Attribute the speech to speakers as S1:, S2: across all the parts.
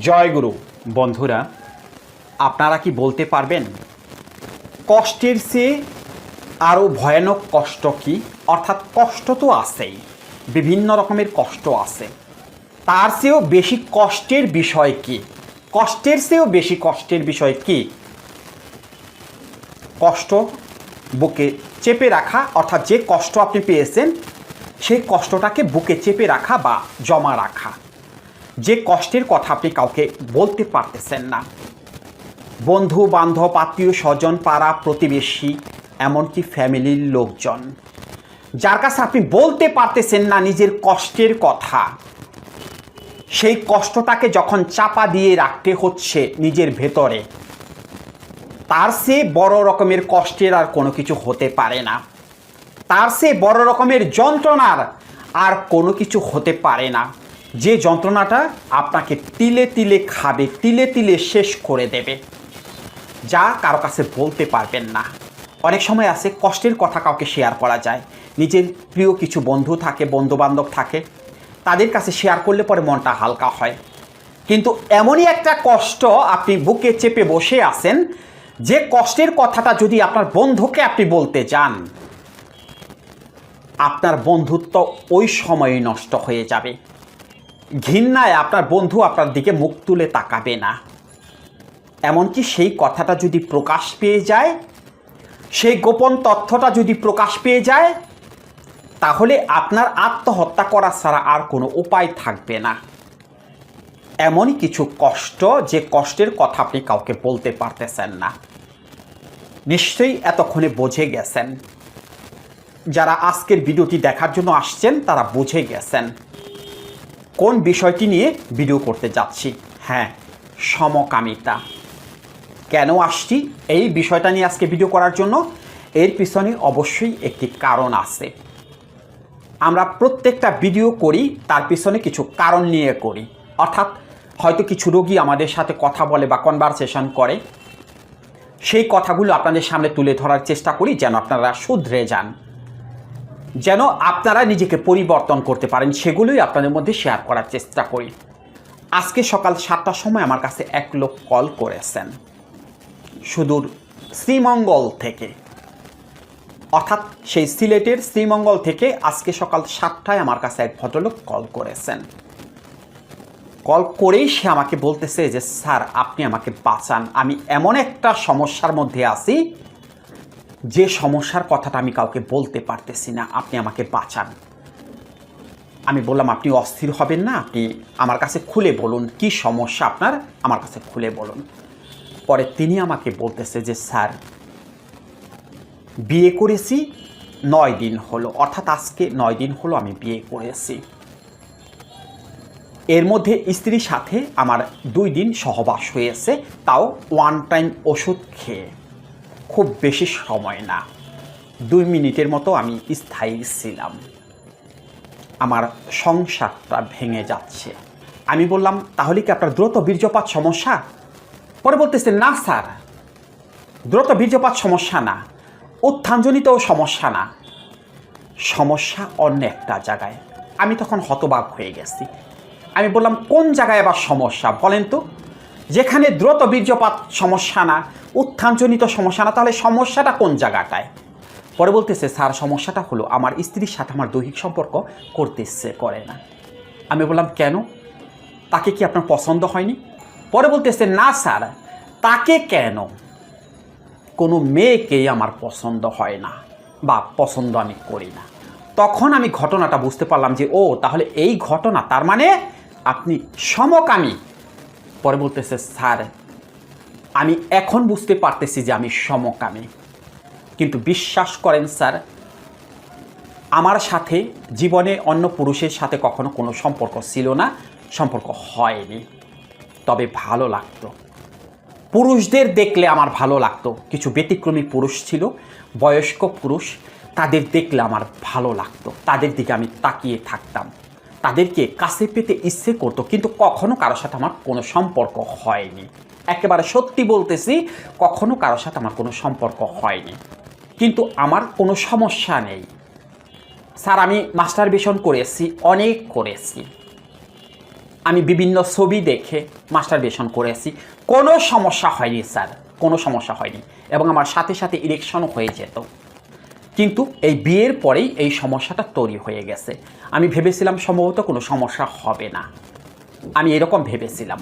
S1: জয়গুরু বন্ধুরা, আপনারা কি বলতে পারবেন, কষ্টের চেয়ে আরও ভয়ানক কষ্ট কি? অর্থাৎ কষ্ট তো আছেই, বিভিন্ন রকমের কষ্ট আছে। তার চেয়েও বেশি কষ্টের বিষয় কি? কষ্টের চেয়েও বেশি কষ্টের বিষয় কি? কষ্ট বুকে চেপে রাখা, অর্থাৎ যে কষ্ট আপনি পেয়েছেন, সেই কষ্টটাকে বুকে চেপে রাখা বা জমা রাখা। যে কষ্টের কথা আপনি কাউকে বলতে পারতেছেন না। বন্ধু, বান্ধব, আত্মীয়, স্বজন, পাড়া, প্রতিবেশী, এমনকি ফ্যামিলির লোকজন। যার কাছে আপনি বলতে পারতেছেন না নিজের কষ্টের কথা, সেই কষ্টটাকে যখন চাপা দিয়ে রাখতে হচ্ছে নিজের ভেতরে, তার সে বড় রকমের কষ্টের আর কোনো কিছু হতে পারে না। তার সে বড় রকমের যন্ত্রণার আর কোনো কিছু হতে পারে না। যে যন্ত্রণাটা আপনাকে তিলে তিলে খাবে, তিলে তিলে শেষ করে দেবে। যা কারও কাছে বলতে পারবেন না। অনেক সময় আছে, কষ্টের কথা কাউকে শেয়ার করা যায়। নিজের প্রিয় কিছু বন্ধু থাকে, বন্ধুবান্ধব থাকে, তাদের কাছে শেয়ার করলে পরে মনটা হালকা হয়। কিন্তু এমনই একটা কষ্ট আপনি বুকে চেপে বসে আছেন, যে কষ্টের কথাটা যদি আপনার বন্ধুকে আপনি বলতে যান, আপনার বন্ধুত্ব ওই সময়ই নষ্ট হয়ে যাবে। ঘৃণায় আপনার বন্ধু আপনার দিকে মুখ তুলে তাকাবে না। এমনকি সেই কথাটা যদি প্রকাশ পেয়ে যায়, সেই গোপন তথ্যটা যদি প্রকাশ পেয়ে যায়, তাহলে আপনার আত্মহত্যা করা ছাড়া আর কোনো উপায় থাকবে না। এমনই কিছু কষ্ট যে কষ্টের কথা আপনি কাউকে বলতে পারতেছেন না। নিশ্চয়ই এতক্ষণে বুঝে গেছেন। যারা আজকের ভিডিওটি দেখার জন্য আসছেন, তারা বুঝে গেছেন। কোন বিষয়টি নিয়ে ভিডিও করতে যাচ্ছি? হ্যাঁ সমকামিতা। কেন আসছি? এই বিষয়টা নিয়ে আজকে ভিডিও করার জন্য এর পিছনে অবশ্যই একটি কারণ আছে। আমরা প্রত্যেকটা ভিডিও করি, তার পিছনে কিছু কারণ নিয়ে করি। অর্থাৎ হয়তো কিছু রোগী আমাদের সাথে কথা বলে বা কনভারসেশন করে। সেই কথাগুলো আপনাদের সামনে তুলে ধরার চেষ্টা করি যেন আপনারা শুধরে যান। যেন আপনারা নিজেকে পরিবর্তন করতে পারেন, সেগুলোই আপনাদের মধ্যে শেয়ার করার চেষ্টা করি। আজকে সকাল সাতটার সময় আমার কাছে এক লোক কল করেছেন। সুদূর শ্রীমঙ্গল থেকে। অর্থাৎ সেই সিলেটের শ্রীমঙ্গল থেকে আজকে সকাল সাতটায় আমার কাছে এক ভদ্রলোক কল করেছেন। কল করেই সে আমাকে বলতেছে যে, স্যার, আপনি আমাকে বাঁচান। আমি এমন একটা সমস্যার মধ্যে আছি যে সমস্যার কথাটা আমি কাউকে বলতে পারতেছি না, আপনি আমাকে বাঁচান। আমি বললাম, আপনি অস্থির হবেন না, আপনি আমার কাছে খুলে বলুন, কি সমস্যা আপনার? আমার কাছে খুলে বলুন। পরে তিনি আমাকে বলতেছে যে, স্যার, বিয়ে করেছি, নয় দিন হলো। অর্থাৎ আজকে নয় দিন হলো আমি বিয়ে করেছি। এর মধ্যে স্ত্রীর সাথে আমার দুই দিন সহবাস হয়েছে, তাও ওয়ান টাইম ওষুধ খেয়ে। খুব বেশি সময় না। দুই মিনিটের মতো আমি স্থায়ী ছিলাম। আমার সংসারটা ভেঙে যাচ্ছে। আমি বললাম, তাহলে কি আপনার দ্রুত বীর্যপাত সমস্যা? পরে বলতেছে, না, স্যার। দ্রুত বীর্যপাত সমস্যা না। উত্থানজনিত সমস্যা না। সমস্যা অন্য একটা জায়গায়। আমি তখন হতবাক হয়ে গেছি। আমি বললাম, কোন জায়গায় আবার সমস্যা বলেন তো? যেখানে দ্রুত বীর্যপাত সমস্যা না, উত্থানজনিত সমস্যা না, তাহলে সমস্যাটা কোন জায়গাটায়? পরে বলতেছে, স্যার, সমস্যাটা হলো আমার স্ত্রীর সাথে আমার দৈহিক সম্পর্ক করতে ইচ্ছে করে না। আমি বললাম, কেন? তাকে কি আপনার পছন্দ হয়নি? পরে বলতেছে, না, স্যার, তাকে কেন? কোনো মেয়েকেই আমার পছন্দ হয় না বা পছন্দ আমি করি না। তখন আমি ঘটনাটা বুঝতে পারলাম যে, ও, তাহলে এই ঘটনা, তার মানে আপনি সমকামী পরে বলতেছে, স্যার, আমি এখন বুঝতে পারতেছি যে আমি সমকামী। কিন্তু বিশ্বাস করেন, স্যার, আমার সাথে, জীবনে অন্য পুরুষের সাথে কখনো কোনো সম্পর্ক ছিল না, সম্পর্ক হয়নি। তবে ভালো লাগতো। পুরুষদের দেখলে আমার ভালো লাগতো। কিছু ব্যতিক্রমী পুরুষ ছিল, বয়স্ক পুরুষ, তাদের দেখলে আমার ভালো লাগতো। তাদের দিকে আমি তাকিয়ে থাকতাম। তাদেরকে কাছে পেতে ইচ্ছে করতো, কিন্তু কখনো কারোর সাথে আমার কোনো সম্পর্ক হয়নি। একেবারে সত্যি বলতেছি, কখনো কারোর সাথে আমার কোনো সম্পর্ক হয়নি। কিন্তু আমার কোনো সমস্যা নেই। স্যার, আমি মাস্টার করেছি, অনেক করেছি। আমি বিভিন্ন ছবি দেখে মাস্টার বেশন করেছি। কোনো সমস্যা হয়নি, স্যার, কোনো সমস্যা হয়নি। এবং আমার সাথে সাথে ইলেকশনও হয়ে যেত। কিন্তু এই বিয়ের পরেই এই সমস্যাটা তৈরি হয়ে গেছে। আমি ভেবেছিলাম সম্ভবত কোনো সমস্যা হবে না। আমি এরকম ভেবেছিলাম।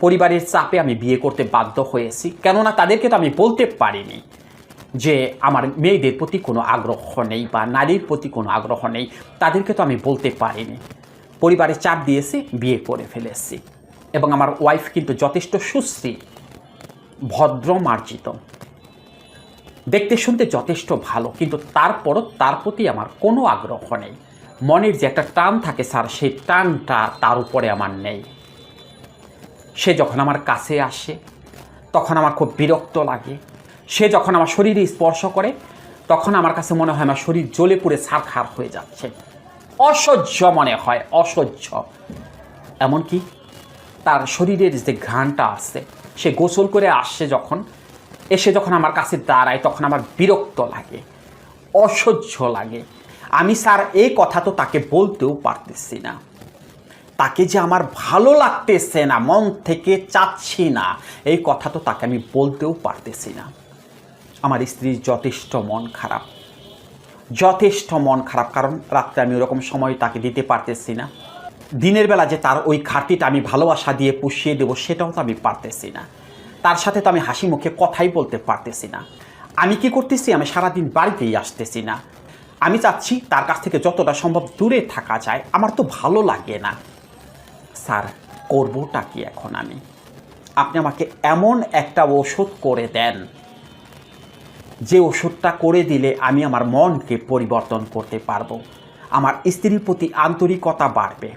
S1: পরিবারের চাপে আমি বিয়ে করতে বাধ্য হয়েছি, কেননা তাদেরকে তো আমি বলতে পারিনি যে আমার মেয়েদের প্রতি কোনো আগ্রহ নেই বা নারীর প্রতি কোনো আগ্রহ নেই। তাদেরকে তো আমি বলতে পারিনি। পরিবারে চাপ দিয়েছি, বিয়ে করে ফেলেছি। এবং আমার ওয়াইফ কিন্তু যথেষ্ট সুশ্রী ভদ্র মার্জিত দেখতে শুনতে যথেষ্ট ভালো, কিন্তু তারপরও তার প্রতি আমার কোনো আগ্রহ নেই। মনের যে একটা টান থাকে স্যার, সেই টানটা তার উপরে আমার নেই। সে যখন আমার কাছে আসে, তখন আমার খুব বিরক্ত লাগে। সে যখন আমার শরীরে স্পর্শ করে, তখন আমার কাছে মনে হয় আমার শরীর জ্বলে পুড়ে ছারখার হয়ে যাচ্ছে। অসহ্য মনে হয়, অসহ্য। এমনকি তার শরীরের যে ঘ্রাণটা আছে, সে গোসল করে আসছে যখন এসে যখন আমার কাছে দাঁড়ায়, তখন আমার বিরক্ত লাগে, অসহ্য লাগে। আমি, স্যার, এই কথা তো তাকে বলতেও পারতেছি না। তাকে যে আমার ভালো লাগতেছে না, মন থেকে চাচ্ছি না, এই কথা তো তাকে আমি বলতেও পারতেছি না। আমার স্ত্রীর যথেষ্ট মন খারাপ। যথেষ্ট মন খারাপ, কারণ রাত্রে আমি ওরকম সময় তাকে দিতে পারতেছি না। দিনের বেলা যে তার ওই ঘাটতিটা আমি ভালোবাসা দিয়ে পুষিয়ে দেবো, সেটাও তো আমি পারতেছি না। তার সাথে তো আমি হাসি মুখে কথাই বলতে পারতেছি না। আমি কি করতেছি? আমি সারাদিন বাড়িতেই আসতেছি না। আমি চাচ্ছি তার কাছ থেকে যতটা সম্ভব দূরে থাকা যায়। আমার তো ভালো লাগে না। স্যার, করবোটা কি এখন আমি? আপনি আমাকে এমন একটা ওষুধ করে দেন। যে ওষুধটা করে দিলে আমি আমার মনকে পরিবর্তন করতে পারব। আমার স্ত্রীর প্রতি আন্তরিকতা বাড়বে।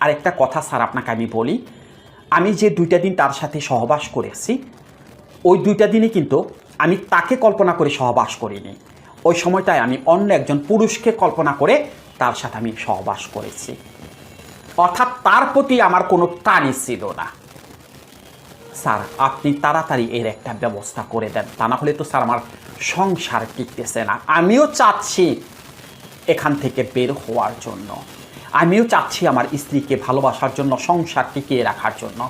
S1: আরেকটা কথা স্যার, আপনাকে আমি বলি আমি যে দুইটা দিন তার সাথে সহবাস করেছি, ওই দুইটা দিনে কিন্তু আমি তাকে কল্পনা করে সহবাস করিনি। ওই সময়টায় আমি অন্য একজন পুরুষকে কল্পনা করে তার সাথে আমি সহবাস করেছি। অর্থাৎ তার প্রতি আমার কোনো টানই ছিল না। স্যার, আপনি তাড়াতাড়ি এর একটা ব্যবস্থা করে দেন, তা না হলে তো স্যার আমার সংসার টিকতেছে না। আমিও চাচ্ছি এখান থেকে বের হওয়ার জন্য। আমিও চাচ্ছি আমার স্ত্রীকে ভালোবাসার জন্য, সংসার টিকিয়ে রাখার জন্য।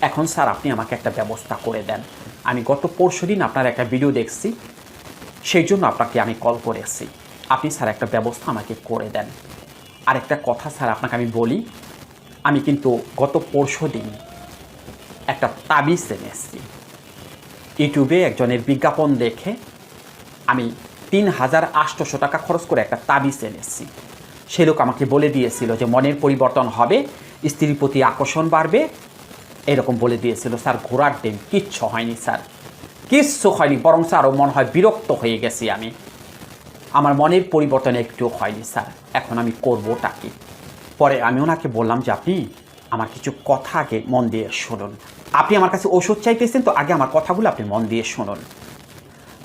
S1: এখন স্যার, আপনি আমাকে একটা ব্যবস্থা করে দেন। আমি গত পরশু দিন আপনার একটা ভিডিও দেখছি, সেই জন্য আপনাকে আমি কল করেছি। আপনি স্যার একটা ব্যবস্থা আমাকে করে দেন। আর একটা কথা স্যার, আপনাকে আমি বলি, আমি কিন্তু গত পরশু দিন একটা তাবিজ এনে এনেছি। ইউটিউবে একজনের বিজ্ঞাপন দেখে আমি তিন হাজার আটশোশো টাকা খরচ করে একটা তাবিজ এনেছি। সে লোক আমাকে বলে দিয়েছিল যে মনের পরিবর্তন হবে, স্ত্রীর প্রতি আকর্ষণ বাড়বে। এরকম বলে দিয়েছিল, স্যার ঘোরার দিন কিচ্ছু হয়নি, স্যার। কিচ্ছু হয়নি, বরং স্যার আরও মনে হয় বিরক্ত হয়ে গেছি আমি। আমার মনের পরিবর্তন একটু হয়নি, স্যার। এখন আমি করবোটা কি? পরে আমি ওনাকে বললাম যে, আপনি আমার কিছু কথা আগে মন দিয়ে শুনুন। আপনি আমার কাছে ওষুধ চাইতেছেন তো আগে আমার কথাগুলো আপনি মন দিয়ে শুনুন।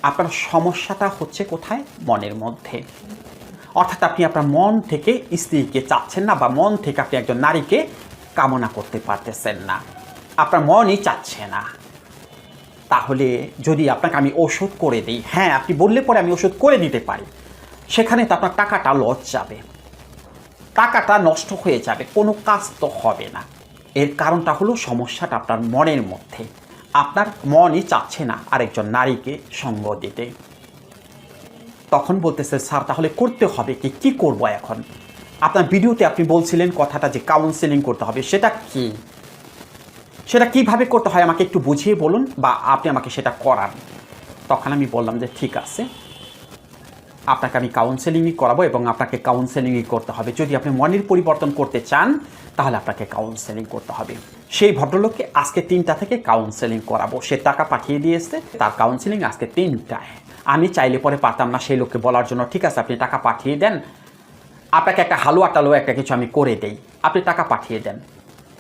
S1: আপনার সমস্যাটা হচ্ছে কোথায়? মনের মধ্যে। অর্থাৎ আপনি আপনার মন থেকে স্ত্রীকে চাচ্ছেন না বা মন থেকে আপনি একজন নারীকে কামনা করতে পারতেছেন না। আপনার মনই চাচ্ছে না। তাহলে যদি আপনাকে আমি ওষুধ করে দিই হ্যাঁ আপনি বললে পরে আমি ওষুধ করে দিতে পারি। সেখানে তো আপনার টাকাটা লস যাবে। টাকাটা নষ্ট হয়ে যাবে, কোনো কাজ তো হবে না। এর কারণটা হলো সমস্যাটা আপনার মনের মধ্যে। আপনার মনই চাচ্ছে না আরেকজন নারীকে সঙ্গ দিতে। তখন বলতেছে, স্যার, তাহলে করতে হবে কি? কি করব এখন? আপনার ভিডিওতে আপনি বলছিলেন কথাটা যে কাউন্সেলিং করতে হবে, সেটা কি? সেটা কীভাবে করতে হয় আমাকে একটু বুঝিয়ে বলুন বা আপনি আমাকে সেটা করান। তখন আমি বললাম যে, ঠিক আছে। আপনাকে আমি কাউন্সেলিংই করাবো এবং আপনাকে কাউন্সেলিংই করতে হবে। যদি আপনি মনের পরিবর্তন করতে চান, তাহলে আপনাকে কাউন্সেলিং করতে হবে। সেই ভদ্রলোককে আজকে তিনটা থেকে কাউন্সেলিং করাবো। সে টাকা পাঠিয়ে দিয়েছে, তার কাউন্সেলিং আজকে তিনটায়। আমি চাইলে পরে পারতাম না সেই লোককে বলার জন্য। ঠিক আছে, আপনি টাকা পাঠিয়ে দেন। আপনাকে একটা হালুয়া টালুয়া একটা কিছু আমি করে দেই। আপনি টাকা পাঠিয়ে দেন।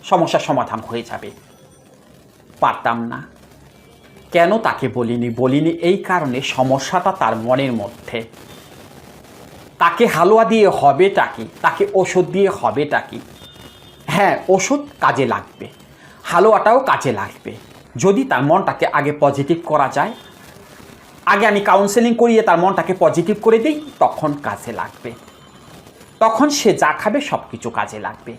S1: সমস্যার সমাধান হয়ে যাবে। পারতাম না। কেন তাকে বলিনি? বলিনি এই কারণে সমস্যাটা তার মনের মধ্যে। তাকে হালুয়া দিয়ে হবেটা কি? তাকে ওষুধ দিয়ে হবেটা কি? হ্যাঁ ওষুধ কাজে লাগবে। হালুয়াটাও কাজে লাগবে। যদি তার মনটাকে আগে পজিটিভ করা যায়, আগে আমি কাউন্সেলিং করিয়ে তার মনটাকে পজিটিভ করে দিই, তখন কাজে লাগবে। তখন সে যা খাবে সব কিছু কাজে লাগবে।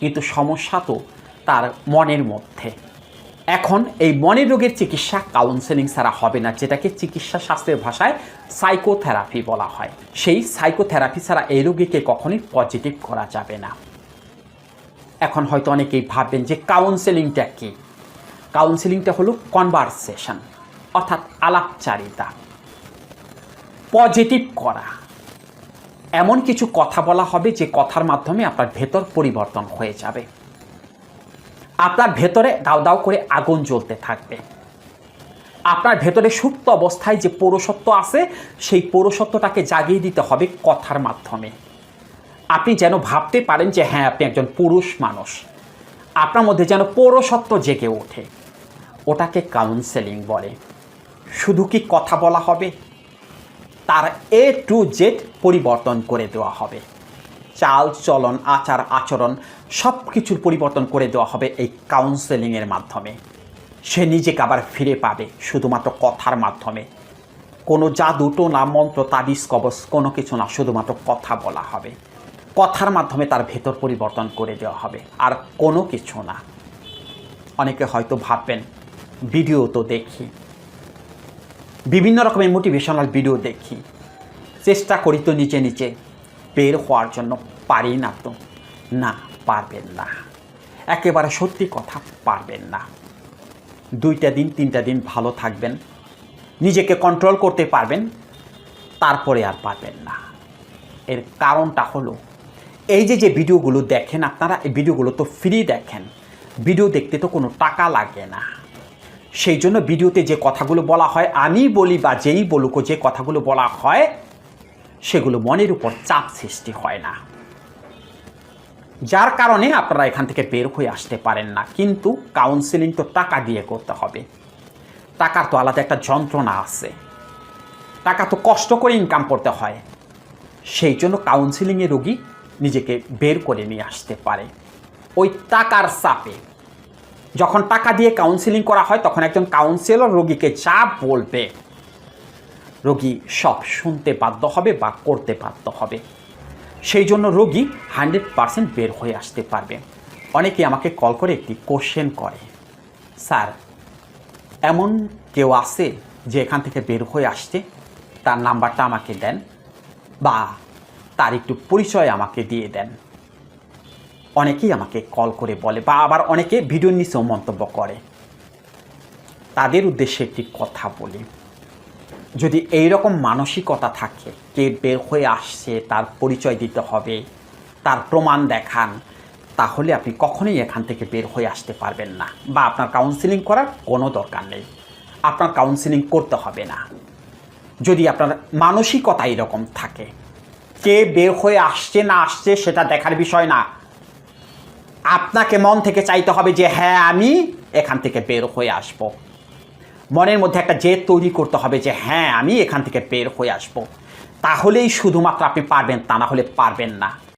S1: কিন্তু সমস্যা তো তার মনের মধ্যে। এখন এই মনের রোগের চিকিৎসা কাউন্সেলিং ছাড়া হবে না, যেটাকে চিকিৎসা শাস্ত্রের ভাষায় সাইকোথেরাপি বলা হয়। সেই সাইকোথেরাপি ছাড়া এই রোগীকে কখনই পজিটিভ করা যাবে না। এখন হয়তো অনেকেই ভাববেন যে কাউন্সেলিংটা কী? কাউন্সেলিংটা হলো কনভারসেশন অর্থাৎ আলাপচারিতা। পজিটিভ করা। এমন কিছু কথা বলা হবে যে কথার মাধ্যমে আপনার ভেতর পরিবর্তন হয়ে যাবে। আপনার ভেতরে দাও দাও করে আগুন জ্বলতে থাকবে। আপনার ভেতরে সুপ্ত অবস্থায় যে পৌরসত্ব আছে, সেই পৌরসত্বটাকে জাগিয়ে দিতে হবে কথার মাধ্যমে। আপনি যেন ভাবতে পারেন যে হ্যাঁ আপনি একজন পুরুষ মানুষ। আপনার মধ্যে যেন পৌরসত্ব জেগে ওঠে। ওটাকে কাউন্সেলিং বলে। শুধু কি কথা বলা হবে? তার এ টু জেড পরিবর্তন করে দেওয়া হবে। চাল চলন আচার আচরণ সব কিছুর পরিবর্তন করে দেওয়া হবে এই কাউন্সেলিংয়ের মাধ্যমে। সে নিজেকে আবার ফিরে পাবে শুধুমাত্র কথার মাধ্যমে। কোনো জাদু না মন্ত্র, তাবিজ, কবচ, কোনো কিছু না, শুধুমাত্র কথা বলা হবে। কথার মাধ্যমে তার ভেতর পরিবর্তন করে দেওয়া হবে, আর কোনো কিছু না। অনেকে হয়তো ভাববেন, ভিডিও তো দেখি। বিভিন্ন রকমের মোটিভেশনাল ভিডিও দেখি। চেষ্টা করি তো নিচে নিচে বের হওয়ার জন্য পারি না তো। না, পারবেন না। একেবারে সত্যি কথা, পারবেন না। দুইটা দিন, তিনটা দিন ভালো থাকবেন। নিজেকে কন্ট্রোল করতে পারবেন, তারপরে আর পারবেন না। এর কারণটা হলো, এই যে যে ভিডিওগুলো দেখেন আপনারা, এই ভিডিওগুলো তো ফ্রি দেখেন। ভিডিও দেখতে তো কোনো টাকা লাগে না। সেই জন্য ভিডিওতে যে কথাগুলো বলা হয়, আমি বলি বা যেই বলুক, যে কথাগুলো বলা হয় সেগুলো মনের উপর চাপ সৃষ্টি হয় না। যার কারণে আপনারা এখান থেকে বের হয়ে আসতে পারেন না, কিন্তু কাউন্সিলিং তো টাকা দিয়ে করতে হবে। টাকার তো আলাদা একটা যন্ত্রণা আছে। টাকা তো কষ্ট করে ইনকাম করতে হয়। সেই জন্য কাউন্সিলিংয়ে রোগী নিজেকে বের করে নিয়ে আসতে পারে। ওই টাকার চাপে। যখন টাকা দিয়ে কাউন্সিলিং করা হয়, তখন একজন কাউন্সিলর রোগীকে যা বলবে রোগী সব শুনতে বাধ্য হবে বা করতে বাধ্য হবে। সেই জন্য রোগী হান্ড্রেড পারসেন্ট বের হয়ে আসতে পারবে। অনেকে আমাকে কল করে একটি কোশ্চেন করে। স্যার, এমন কেউ আছে যে এখান থেকে বের হয়ে আসছে? তার নাম্বারটা আমাকে দেন বা তার একটু পরিচয় আমাকে দিয়ে দেন। অনেকেই আমাকে কল করে বলে বা আবার অনেকে ভিডিও নিচেও মন্তব্য করে। তাদের উদ্দেশ্যে একটি কথা বলি। যদি এই রকম মানসিকতা থাকে কে বের হয়ে আসছে, তার পরিচয় দিতে হবে, তার প্রমাণ দেখান, তাহলে আপনি কখনোই এখান থেকে বের হয়ে আসতে পারবেন না বা আপনার কাউন্সিলিং করার কোনো দরকার নেই। আপনার কাউন্সিলিং করতে হবে না। যদি আপনার মানসিকতা এরকম থাকে, কে বের হয়ে আসছে না আসছে সেটা দেখার বিষয় না, আপনাকে মন থেকে চাইতে হবে যে হ্যাঁ আমি এখান থেকে বের হয়ে আসব। মনের মধ্যে একটা জেদ তৈরি করতে হবে যে হ্যাঁ আমি এখান থেকে বের হয়ে আসব। তাহলেই শুধুমাত্র আপনি পারবেন তা, না হলে পারবেন না।